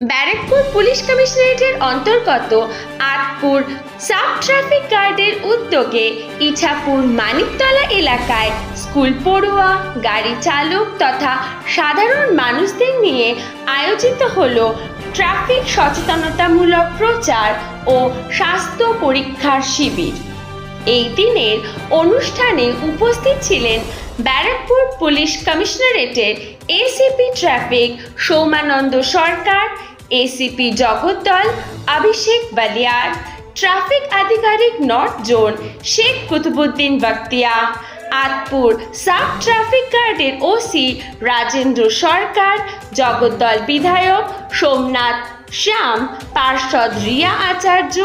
Barrackpore police কমিশনারেটের অন্তর্গত Atpur sub traffic গার্ডের উদ্যোগে ইছাপুর মানিকতলা এলাকায় স্কুল পড়ুয়া, গাড়ি চালক তথা সাধারণ মানুষদের নিয়ে আয়োজিত হল ট্রাফিক সচেতনতামূলক প্রচার ও স্বাস্থ্য পরীক্ষার শিবির। এই দিনের অনুষ্ঠানে উপস্থিত ছিলেন Barrackpore police কমিশনারেটের ACP traffic Soumananda Sarkar ACP Jagaddal Abhishek Baliyar traffic আধিকারিক north zone Sheikh Qutubuddin Baktiya Atpur sub traffic গার্ডের ওসি রাজেন্দ্র সরকার জগদ্দল বিধায়ক সোমনাথ শ্যাম পার্ষদ রিয়া আচার্য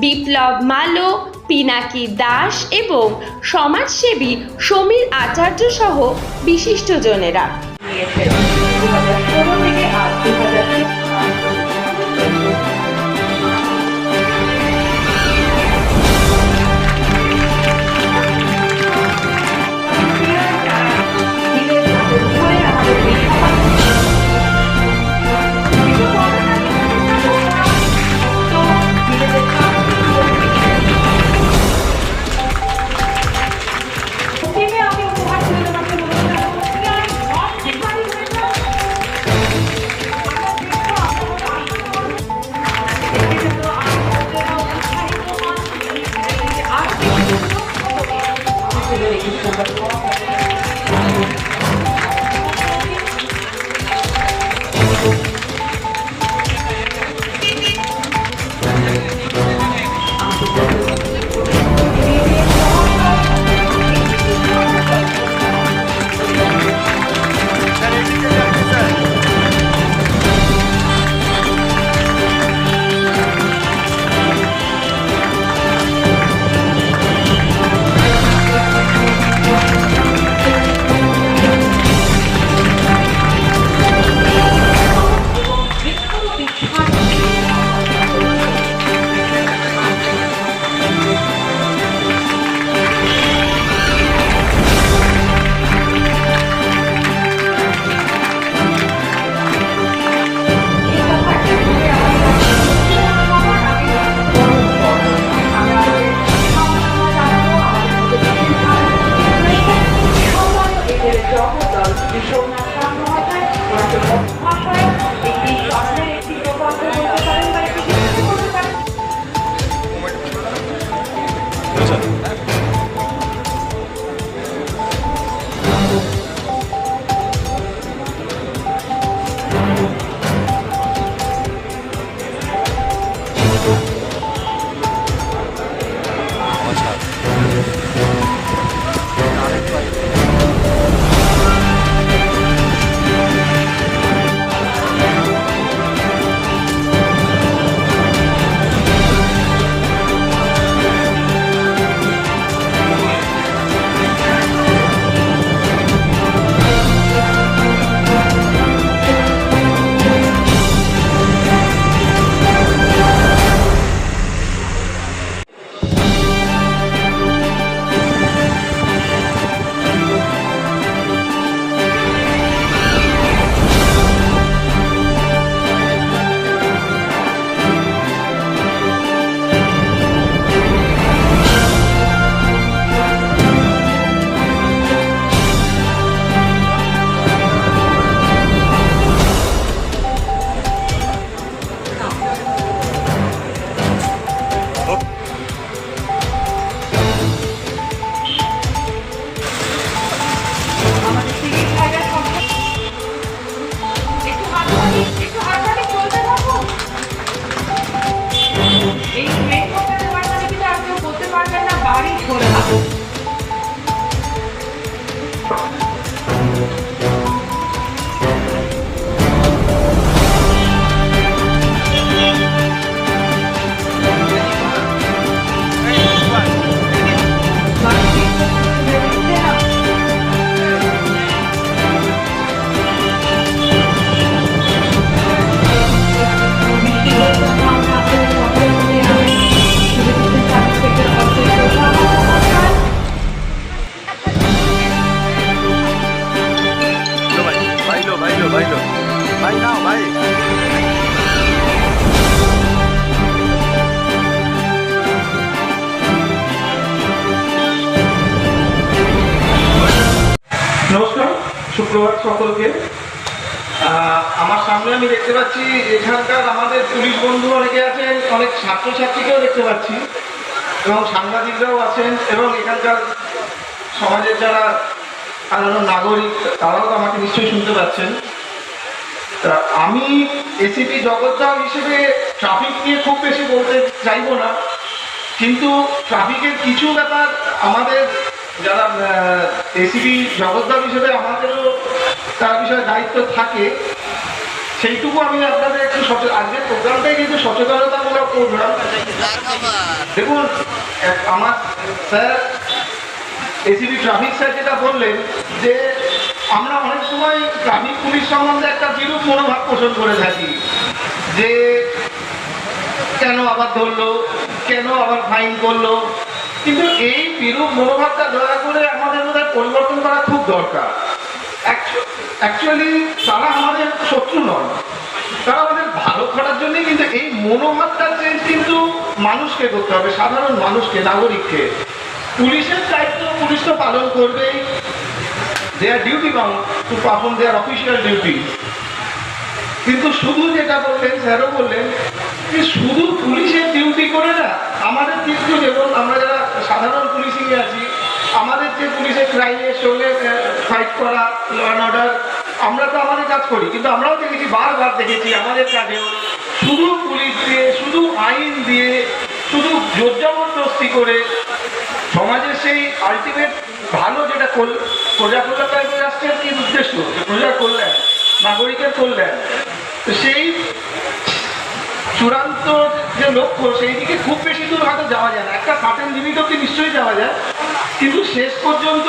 বিপ্লব মালো পিনাকি দাস এবং সমাজসেবী সমীর আচার্য সহ বিশিষ্টজনেরা সকলকে। আহ, আমার সামনে আমি দেখতে পাচ্ছি এখানকার আমাদের পুলিশ বন্ধু অনেকে আছেন অনেক ছাত্রছাত্রীকেও দেখতে পাচ্ছি এবং সাংবাদিকরাও আছেন এবং এখানকার সমাজের যারা সাধারণ নাগরিক তারাও তো আমাকে নিশ্চয়ই শুনতে পাচ্ছেন। তা আমি এসিপি জগদ্দাল হিসেবে ট্রাফিক নিয়ে খুব বেশি বলতে চাইব না কিন্তু ট্রাফিকের কিছু ব্যাপার আমাদের যারা এসিপি জগদ্দাল হিসেবে আমাদেরও তার বিষয়ে দায়িত্ব থাকে, সেইটুকু আমি আপনাদের একটু সচেতন আজকের প্রোগ্রামটাই কিন্তু সচেতনতামূলক প্রোগ্রাম দেখুন আমার স্যার এসিবি ট্রাফিক স্যার যেটা বললেন যে আমরা অনেক সময় ট্রাফিক পুলিশ সম্বন্ধে একটা বিরূপ মনোভাব পোষণ করে থাকি যে কেন আবার ধরলো, কেন আবার ফাইন করল কিন্তু এই বিরূপ মনোভাবটা দয়া করে আমাদের মধ্যে পরিবর্তন করা খুব দরকার। অ্যাকচুয়ালি তারা আমাদের শত্রু নয় তারা আমাদের ভালো করার জন্যই কিন্তু এই মনোভাবটা চেঞ্জ কিন্তু মানুষকে করতে হবে, সাধারণ মানুষকে, নাগরিককে। পুলিশের দায়িত্ব পুলিশ তো পালন করবেই। Their duty bound to perform their official duty কিন্তু শুধু যেটা বললেন, স্যারও বললেন যে শুধু পুলিশের ডিউটি করে না আমাদের কিন্তু যেমন আমরা যারা সাধারণ পুলিশিং আছি, আমাদের যে পুলিশের ক্রাইমের সঙ্গে ফাইট করা ল অর্ডার আমরা তো আমাদের কাজ করি, কিন্তু আমরাও দেখেছি, বারবার দেখেছি আমাদের কাজেও শুধু পুলিশ দিয়ে, শুধু আইন দিয়ে, শুধু জোর জবরদস্তি করে সমাজের সেই আলটিমেট ভালো যেটা প্রজা কল্যাণ রাষ্ট্রের কি উদ্দেশ্য? যে প্রজার কল্যাণ, নাগরিকের কল্যাণ। সেই চূড়ান্ত যে লক্ষ্য, সেই দিকে খুব দূর হয়তো যাওয়া যায় না। একটা সার্টেন লিমিট অব্দি নিশ্চয়ই যাওয়া যায়। কিন্তু শেষ পর্যন্ত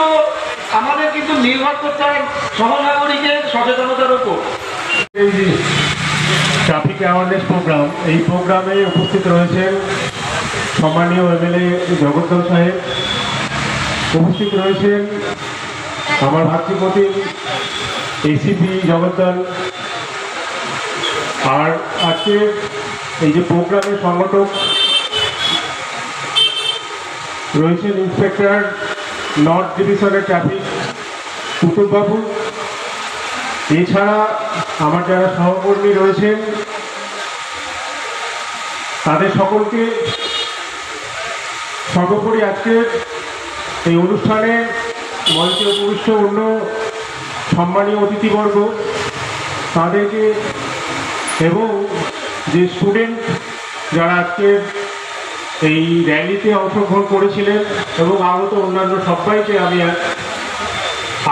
আমাদের কিন্তু নির্ভর করতে হয় সহনাগরিকের সচেতনতার উপর। ট্রাফিক অ্যাওয়ারনেস প্রোগ্রাম এই প্রোগ্রামে উপস্থিত রয়েছেন সম্মানীয় এমএলএ জগদ্দল সাহেব। উপস্থিত রয়েছেন আমার ভাতৃপতি এসিপি জগদ্দল। আর আজকে এই যে প্রোগ্রামের সংগঠক রয়েছেন ইন্সপেক্টর নর্থ ডিভিশনের ট্রাফিক কুতুববাবু এছাড়া আমার যারা সহকর্মী রয়েছেন, তাদের সকলকে সর্বোপরি আজকের এই অনুষ্ঠানে মঞ্চে উপবিষ্ট অন্য সম্মানীয় অতিথিবর্গ, তাদেরকে এবং যে স্টুডেন্ট যারা আজকে এই র্যালিতে অংশগ্রহণ করেছিলেন এবং আগত অন্যান্য সবাইকে আমি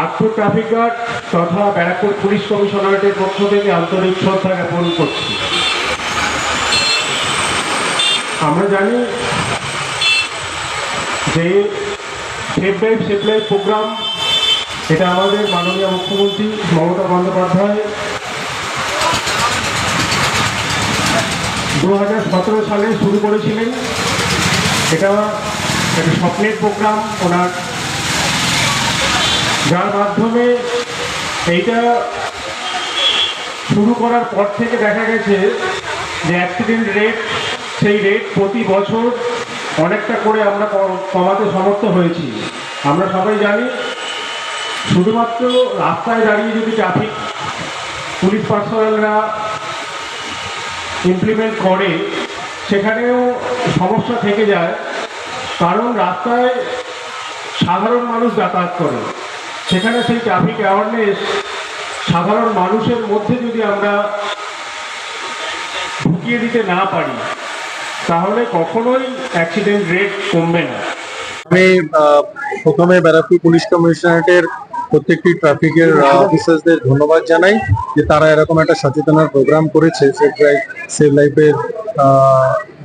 আটপুর ট্রাফিক গার্ড তথা ব্যারাকপুর পুলিশ কমিশনারেটের পক্ষ থেকে আন্তরিক শ্রদ্ধা জ্ঞাপন করছি। আমরা জানি যে safe drive safe life program এটা আমাদের মাননীয় মুখ্যমন্ত্রী মমতা বন্দ্যোপাধ্যায় দু হাজার সতেরো সালে শুরু করেছিলেন। এটা একটা স্বপ্নের প্রোগ্রাম ওনার, যার মাধ্যমে এইটা শুরু করার পর থেকে দেখা গেছে যে অ্যাক্সিডেন্ট রেট সেই রেট প্রতি বছর অনেকটা করে আমরা কমাতে সমর্থ হয়েছি। আমরা সবাই জানি, শুধুমাত্র রাস্তায় দাঁড়িয়ে যদি ট্রাফিক পুলিশ পার্সোনালরা ইমপ্লিমেন্ট করে, সেখানেও সমস্যা থেকে যায়, কারণ রাস্তায় সাধারণ মানুষ যাতায়াত করে। সেখানে সেই ট্রাফিক অ্যাওয়ারনেস সাধারণ মানুষের মধ্যে যদি আমরা ঢুকিয়ে দিতে না পারি, তাহলে কখনোই অ্যাক্সিডেন্ট রেট কমবে না। আমি প্রথমে ব্যারাকপুর পুলিশ কমিশনারেটের প্রত্যেকটি ট্রাফিকের অফিসারদের ধন্যবাদ জানাই যে তারা এরকম একটা সচেতনার প্রোগ্রাম করেছে সেভ লাইফের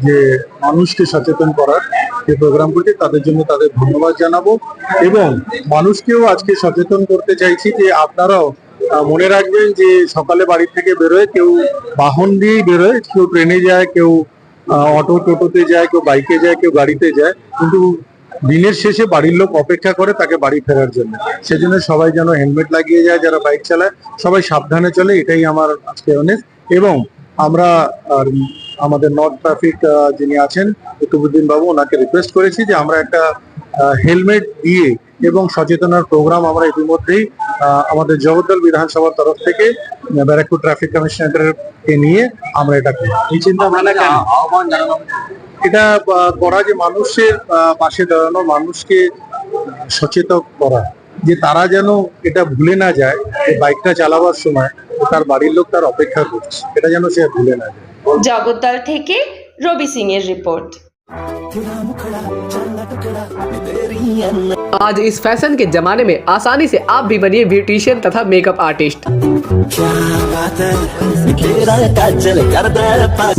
যে মানুষকে সচেতন করার যে প্রোগ্রাম করছে তাদের জন্য তাদের ধন্যবাদ জানাব এবং মানুষকেও আজকে সচেতন করতে চাইছি যে আপনারাও মনে রাখবেন যে সকালে বাড়ি থেকে বেরোয় কেউ বাহন দিয়েই বেরোয়, কেউ ট্রেনে যায়, কেউ অটো টোটোতে যায়, কেউ বাইকে যায়, কেউ গাড়িতে যায়, কিন্তু দিনের শেষে বাড়ির লোক অপেক্ষা করে তাকে বাড়ি ফেরার জন্য। সেজন্য সবাই যেন হেলমেট লাগিয়ে যায়, যারা বাইক চালায়, সবাই সাবধানে চলে, এটাই আমার আজকে অনেক এবং আমরা আমাদের নর্থ ট্রাফিক যিনি আছেন কুতুবুদ্দিন বাবু ওনাকে রিকোয়েস্ট করেছি যে আমরা একটা হেলমেট দিয়ে এবং সচেতনার প্রোগ্রাম আমরা ইতিমধ্যেই আমাদের জগদ্দল বিধানসভার তরফ থেকে ব্যারাকপুর ট্রাফিক কমিশনারকে নিয়ে আমরা এটা করি। এই চিন্তা ভাবনা আহ্বান জানানো এটা করা যে মানুষের পাশে দাঁড়ানো মানুষকে সচেতন করা যে তারা যেন এটা ভুলে না যায় যে বাইকটা চালাবার সময় তার বাড়ির লোক তার অপেক্ষা করছে এটা যেন সে ভুলে না যায়। জগদ্দল থেকে রবি সিং এর রিপোর্ট आज इस फैशन के जमाने में आसानी से आप भी बनिए ब्यूटिशियन तथा मेकअप आर्टिस्ट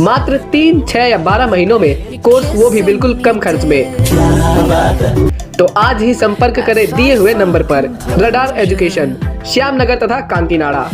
मात्र तीन छह या बारह महीनों में कोर्स वो भी बिल्कुल कम खर्च में तो आज ही संपर्क करें दिए हुए नंबर पर रडार एजुकेशन श्याम नगर तथा कांकीनाड़ा